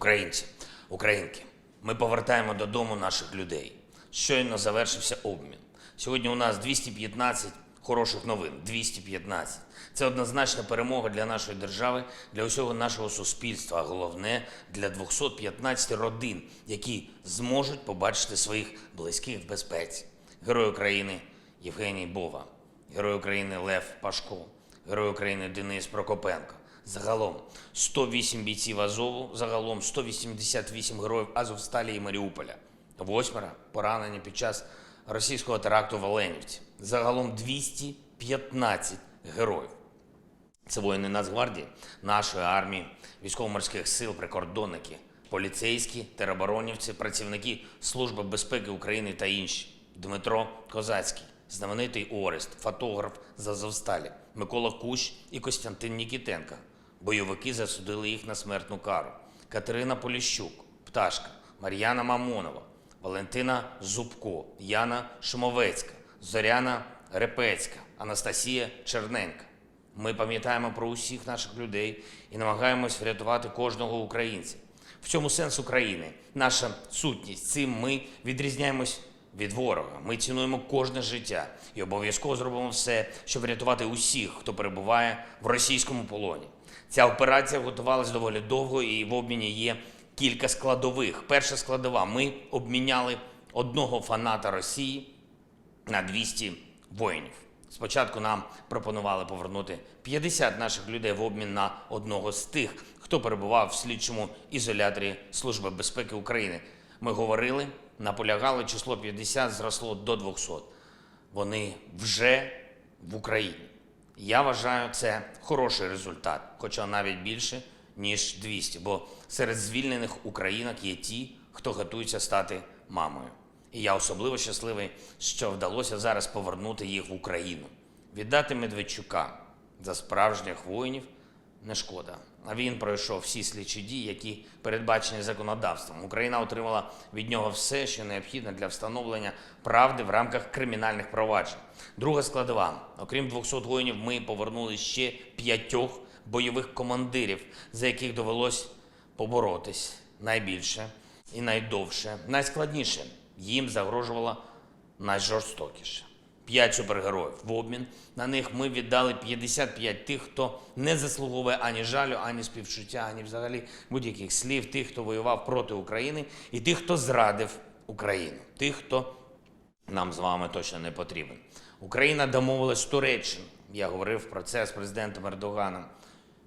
Українці, українки, ми повертаємо додому наших людей. Щойно завершився обмін. Сьогодні у нас 215 хороших новин. 215. Це однозначна перемога для нашої держави, для усього нашого суспільства, а головне для 215 родин, які зможуть побачити своїх близьких в безпеці. Герой України Євгеній Бова, Герой України Лев Пашко, Герой України Денис Прокопенко. Загалом 108 бійців Азову, загалом 188 героїв Азовсталі і Маріуполя. Восьмеро поранені під час російського теракту в Оленівці. Загалом 215 героїв. Це воїни Нацгвардії, нашої армії, військово-морських сил, прикордонники, поліцейські, тероборонівці, працівники Служби безпеки України та інші. Дмитро Козацький, знаменитий Орест, фотограф з Азовсталі, Микола Кущ і Костянтин Нікітенко. Бойовики засудили їх на смертну кару. Катерина Поліщук, Пташка, Мар'яна Мамонова, Валентина Зубко, Яна Шумовецька, Зоряна Репецька, Анастасія Черненка. Ми пам'ятаємо про усіх наших людей і намагаємось врятувати кожного українця. В цьому сенс України, наша сутність. Цим ми відрізняємось від ворога. Ми цінуємо кожне життя і обов'язково зробимо все, щоб врятувати усіх, хто перебуває в російському полоні. Ця операція готувалась доволі довго, і в обміні є кілька складових. Перша складова: ми обміняли одного фаната Росії на 200 воїнів. Спочатку нам пропонували повернути 50 наших людей в обмін на одного з тих, хто перебував в слідчому ізоляторі Служби безпеки України. Ми говорили, наполягали, число 50 зросло до 200. Вони вже в Україні. Я вважаю, це хороший результат, хоча навіть більше, ніж 200, бо серед звільнених українок є ті, хто готується стати мамою. І я особливо щасливий, що вдалося зараз повернути їх в Україну. Віддати Медведчука за справжніх воїнів не шкода. А він пройшов всі слідчі дії, які передбачені законодавством. Україна отримала від нього все, що необхідно для встановлення правди в рамках кримінальних проваджень. Друга складова: окрім 200 воїнів, ми повернули ще п'ятьох бойових командирів, за яких довелось поборотись найбільше і найдовше, найскладніше. Їм загрожувало найжорстокіше. П'ять супергероїв. В обмін на них ми віддали 55 тих, хто не заслуговує ані жалю, ані співчуття, ані взагалі будь-яких слів, тих, хто воював проти України, і тих, хто зрадив Україну, тих, хто нам з вами точно не потрібен. Україна домовилась з Туреччиною. Я говорив про це з президентом Ердоганом,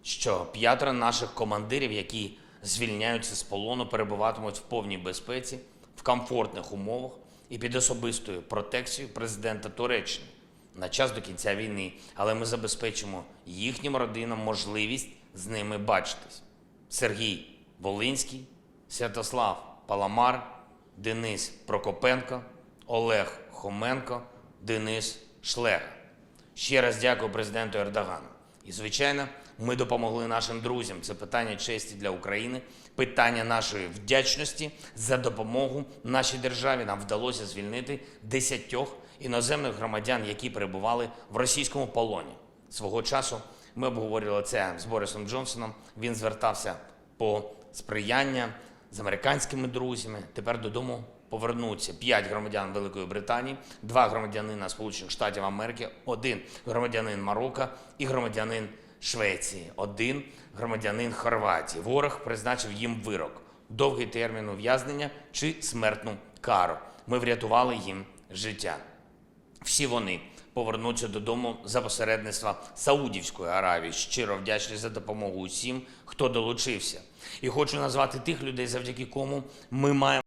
що п'ятеро наших командирів, які звільняються з полону, перебуватимуть в повній безпеці, в комфортних умовах і під особистою протекцією президента Туреччини на час до кінця війни. Але ми забезпечимо їхнім родинам можливість з ними бачитись. Сергій Волинський, Святослав Паламар, Денис Прокопенко, Олег Хоменко, Денис Шлега. Ще раз дякую президенту Ердогану. І, звичайно, ми допомогли нашим друзям. Це питання честі для України, питання нашої вдячності за допомогу нашій державі. Нам вдалося звільнити десятьох іноземних громадян, які перебували в російському полоні. Свого часу ми обговорювали це з Борисом Джонсоном. Він звертався по сприяння з американськими друзями. Тепер додому повернуться п'ять громадян Великої Британії, два громадянина Сполучених Штатів Америки, один громадянин Марокко і громадянин Швеції, один громадянин Хорватії. Ворог призначив їм вирок, довгий термін ув'язнення чи смертну кару. Ми врятували їм життя. Всі вони повернуться додому за посередництва Саудівської Аравії. Щиро вдячні за допомогу усім, хто долучився. І хочу назвати тих людей, завдяки кому ми маємо.